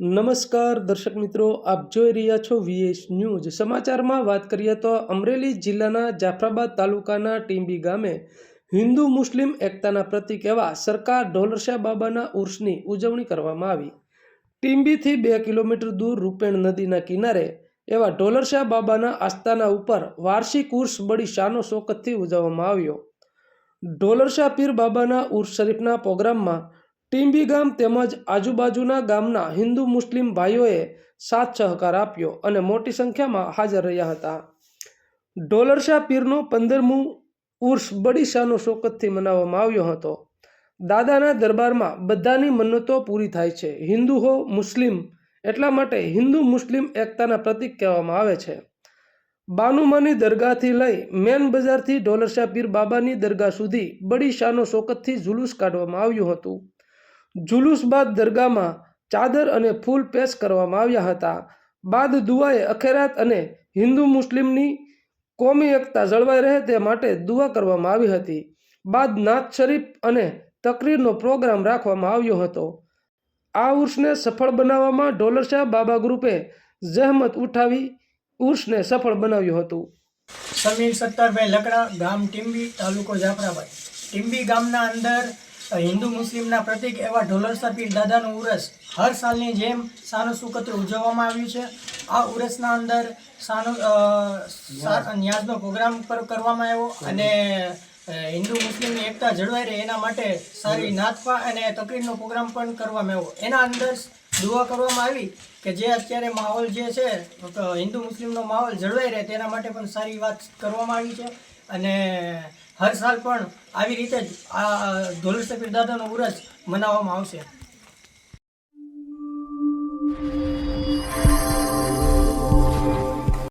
નમસ્કાર દર્શક મિત્રો, આપ જોઈ રહ્યા છો વીએસ ન્યૂઝ. સમાચારમાં વાત કરીએ તો અમરેલી જિલ્લાના જાફરાબાદ તાલુકાના ટીંબી ગામે હિન્દુ મુસ્લિમ એકતાના પ્રતીક એવા સરકાર ઢોલરશા બાબાના ઉર્સની ઉજવણી કરવામાં આવી. ટીંબીથી બે કિલોમીટર દૂર રૂપેણ નદીના કિનારે એવા ઢોલરશા બાબાના આસ્થાના ઉપર વાર્ષિક ઉર્સ બડી શાનો શોકતથી ઉજવવામાં આવ્યો. ઢોલરશા પીર બાબાના ઉર્સ શરીફના પ્રોગ્રામમાં ટીંબી ગામ તેમજ આજુબાજુના ગામના હિન્દુ મુસ્લિમ ભાઈઓએ સાથ સહકાર આપ્યો અને મોટી સંખ્યામાં હાજર રહ્યા હતા. ઢોલરશા પીરનો પંદરમું ઉર્સ બડી શાનો શોકતથી મનાવવામાં આવ્યો હતો. દાદાના દરબારમાં બધાની મન્નતો પૂરી થાય છે. હિન્દુ હો, મુસ્લિમ એટલા માટે હિન્દુ મુસ્લિમ એકતાના પ્રતીક કહેવામાં આવે છે. બાનુમાની દરગાહથી લઈ મેન બજારથી ઢોલરશા પીર બાબાની દરગાહ સુધી બડી શાનો શોકતથી જુલુસ કાઢવામાં આવ્યું હતું. જુલુસ બાદ દરગાહમાં ચાદર અને ફૂલ પેશ કરવામાં આવ્યા હતા. બાદ દુઆએ અખેરાત અને હિન્દુ મુસ્લિમની કોમી એકતા જળવાઈ રહે તે માટે દુઆ કરવામાં આવી હતી. બાદ નાત શરીફ અને તકરીરનો પ્રોગ્રામ રાખવામાં આવ્યો હતો. આ ઉર્સને સફળ બનાવવામાં ઢોલરશાહ બાબા ગ્રુપે જહેમત ઉઠાવી ઉર્સને સફળ બનાવ્યું હતું. સમીર સત્તરભાઈ લકડા ગામ ટીમ્બી તાલુકો જાફરાબાદ. ટીમ્બી ગામના અંદર હિન્દુ મુસ્લિમના પ્રતિક એવા ઢોલરસા પીર દાદાનું ઉરસ હર સાલની જેમ સાનો સુકત્ર ઉજવવામાં આવ્યું છે. આ ઉરસના અંદર સાનો ન્યાસનો પ્રોગ્રામ પર કરવામાં આવ્યો અને હિન્દુ મુસ્લિમની એકતા જળવાઈ રહે એના માટે સારી નાથપા અને તકરીરનો પ્રોગ્રામ પણ કરવામાં આવ્યો. એના અંદર દુઆ કરવામાં આવી કે જે અત્યારે માહોલ જે છે હિન્દુ મુસ્લિમનો માહોલ જળવાઈ રહે તેના માટે પણ સારી વાત કરવામાં આવી છે. અને હર સાલ પણ આવી રીતે જ આ ધોલર સફીર દાદાનો ઉરસ મનાવવામાં આવશે.